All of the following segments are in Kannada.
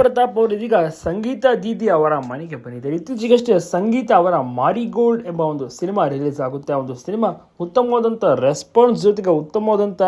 ಪ್ರತಾಪ್ ಅವರು ಇದೀಗ ಸಂಗೀತ ದೀದಿ ಅವರ ಮನೆಗೆ ಬಂದಿದ್ದಾರೆ. ಇತ್ತೀಚೆಗಷ್ಟೇ ಸಂಗೀತ ಅವರ ಮಾರಿಗೋಲ್ಡ್ ಎಂಬ ಒಂದು ಸಿನಿಮಾ ರಿಲೀಸ್ ಆಗುತ್ತೆ. ಆ ಒಂದು ಸಿನಿಮಾ ಉತ್ತಮವಾದಂಥ ರೆಸ್ಪಾನ್ಸ್ ಜೊತೆಗೆ ಉತ್ತಮವಾದಂಥ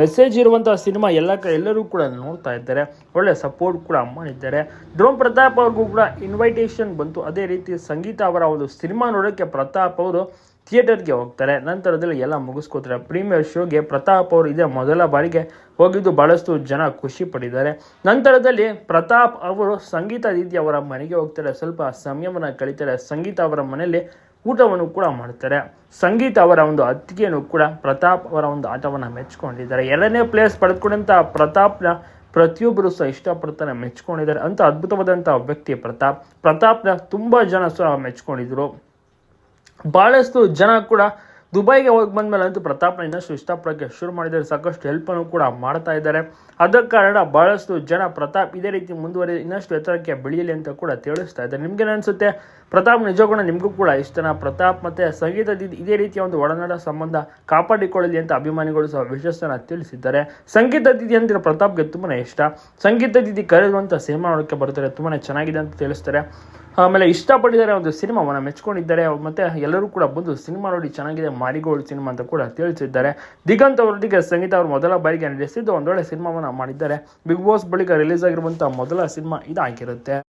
ಮೆಸೇಜ್ ಇರುವಂಥ ಸಿನಿಮಾ ಎಲ್ಲ ಎಲ್ಲರೂ ಕೂಡ ನೋಡ್ತಾ ಇದ್ದಾರೆ. ಒಳ್ಳೆ ಸಪೋರ್ಟ್ ಕೂಡ ಮಾಡಿದ್ದಾರೆ. ಡ್ರೋನ್ ಪ್ರತಾಪ್ ಅವ್ರಿಗೂ ಕೂಡ ಇನ್ವೈಟೇಷನ್ ಬಂತು. ಅದೇ ರೀತಿ ಸಂಗೀತ ಅವರ ಒಂದು ಸಿನಿಮಾ ನೋಡೋಕ್ಕೆ ಪ್ರತಾಪ್ ಅವರು ಥಿಯೇಟರ್ಗೆ ಹೋಗ್ತಾರೆ. ನಂತರದಲ್ಲಿ ಎಲ್ಲ ಮುಗಿಸ್ಕೋತಾರೆ ಪ್ರೀಮಿಯರ್ ಶೋಗೆ ಪ್ರತಾಪ್ ಅವರು ಇದೇ ಮೊದಲ ಬಾರಿಗೆ ಹೋಗಿದ್ದು ಬಹಳಷ್ಟು ಜನ ಖುಷಿ ಪಡಿದ್ದಾರೆ ನಂತರದಲ್ಲಿ ಪ್ರತಾಪ್ ಅವರು ಸಂಗೀತ ದೀದಿ ಅವರ ಮನೆಗೆ ಹೋಗ್ತಾರೆ. ಸ್ವಲ್ಪ ಸಮಯವನ್ನು ಕಳೀತಾರೆ. ಸಂಗೀತ ಅವರ ಮನೆಯಲ್ಲಿ ಊಟವನ್ನು ಕೂಡ ಮಾಡ್ತಾರೆ. ಸಂಗೀತ ಅವರ ಒಂದು ಅತ್ತಿಗೆಯನ್ನು ಕೂಡ ಪ್ರತಾಪ್ ಅವರ ಒಂದು ಆಟವನ್ನು ಮೆಚ್ಚಿಕೊಂಡಿದ್ದಾರೆ. ಎರಡನೇ ಪ್ಲೇಸ್ ಪಡೆದುಕೊಂಡಂಥ ಪ್ರತಾಪ್ನ ಪ್ರತಿಯೊಬ್ಬರು ಸಹ ಇಷ್ಟಪಡ್ತಾನೆ ಮೆಚ್ಕೊಂಡಿದ್ದಾರೆ ಅಂತ ಅದ್ಭುತವಾದಂಥ ವ್ಯಕ್ತಿ ಪ್ರತಾಪ್. ಪ್ರತಾಪ್ನ ತುಂಬ ಜನ ಸಹ ಮೆಚ್ಕೊಂಡಿದ್ರು ಭಾಳಷ್ಟು ಜನ ಕೂಡ ದುಬೈಗೆ ಹೋಗಿ ಬಂದಮೇಲೆ ಅಂತೂ ಪ್ರತಾಪ್ನ ಇನ್ನಷ್ಟು ಇಷ್ಟಪಡೋಕ್ಕೆ ಶುರು ಮಾಡಿದ್ದಾರೆ. ಸಾಕಷ್ಟು ಹೆಲ್ಪನ್ನು ಕೂಡ ಮಾಡ್ತಾ ಇದ್ದಾರೆ. ಅದ ಕಾರಣ ಬಹಳಷ್ಟು ಜನ ಪ್ರತಾಪ್ ಇದೇ ರೀತಿ ಮುಂದುವರಿ ಇನ್ನಷ್ಟು ಎತ್ತರಕ್ಕೆ ಬೆಳೆಯಲಿ ಅಂತ ಕೂಡ ತಿಳಿಸ್ತಾ ಇದ್ದಾರೆ. ನಿಮ್ಗೇನು ಅನಿಸುತ್ತೆ? ಪ್ರತಾಪ್ ನಿಜಗುಣ ನಿಮಗೂ ಕೂಡ ಇಷ್ಟನ? ಪ್ರತಾಪ್ ಮತ್ತು ಸಂಗೀತದ ಇದೇ ರೀತಿಯ ಒಂದು ಒಡನಾಡ ಸಂಬಂಧ ಕಾಪಾಡಿಕೊಳ್ಳಲಿ ಅಂತ ಅಭಿಮಾನಿಗಳು ಸಹ ವಿಶೇಷನ ತಿಳಿಸಿದ್ದಾರೆ. ಸಂಗೀತ ದಿದಿ ಅಂದ್ರೆ ಪ್ರತಾಪ್ಗೆ ತುಂಬಾ ಇಷ್ಟ. ಸಂಗೀತ ದಿದಿ ಕರೆಯುವಂಥ ಸಿನಿಮಾ ನೋಡೋಕ್ಕೆ ಬರ್ತಾರೆ. ತುಂಬಾ ಚೆನ್ನಾಗಿದೆ ಅಂತ ತಿಳಿಸ್ತಾರೆ. ಆಮೇಲೆ ಇಷ್ಟಪಟ್ಟಿದ್ದಾರೆ ಒಂದು ಸಿನಿಮಾವನ್ನು ಮೆಚ್ಕೊಂಡಿದ್ದಾರೆ. ಮತ್ತೆ ಎಲ್ಲರೂ ಕೂಡ ಬಂದು ಸಿನಿಮಾ ನೋಡಿ ಚೆನ್ನಾಗಿದೆ. ಮಾರಿಗೋಲ್ಡ್ ಸಿನಿಮಾ ಅಂತ ಕೂಡ ತಿಳಿಸಿದ್ದಾರೆ. ದಿಗಂತ್ ಅವರೊಟ್ಟಿಗೆ ಸಂಗೀತ ಅವರು ಮೊದಲ ಬಾರಿಗೆ ನಡೆಸಿದ್ದು ಒಂದೊಳ್ಳೆ ಸಿನಿಮಾವನ್ನು ಮಾಡಿದ್ದಾರೆ. ಬಿಗ್ ಬಾಸ್ ಬಳಿಕ ರಿಲೀಸ್ ಆಗಿರುವಂಥ ಮೊದಲ ಸಿನಿಮಾ ಇದಾಗಿರುತ್ತೆ.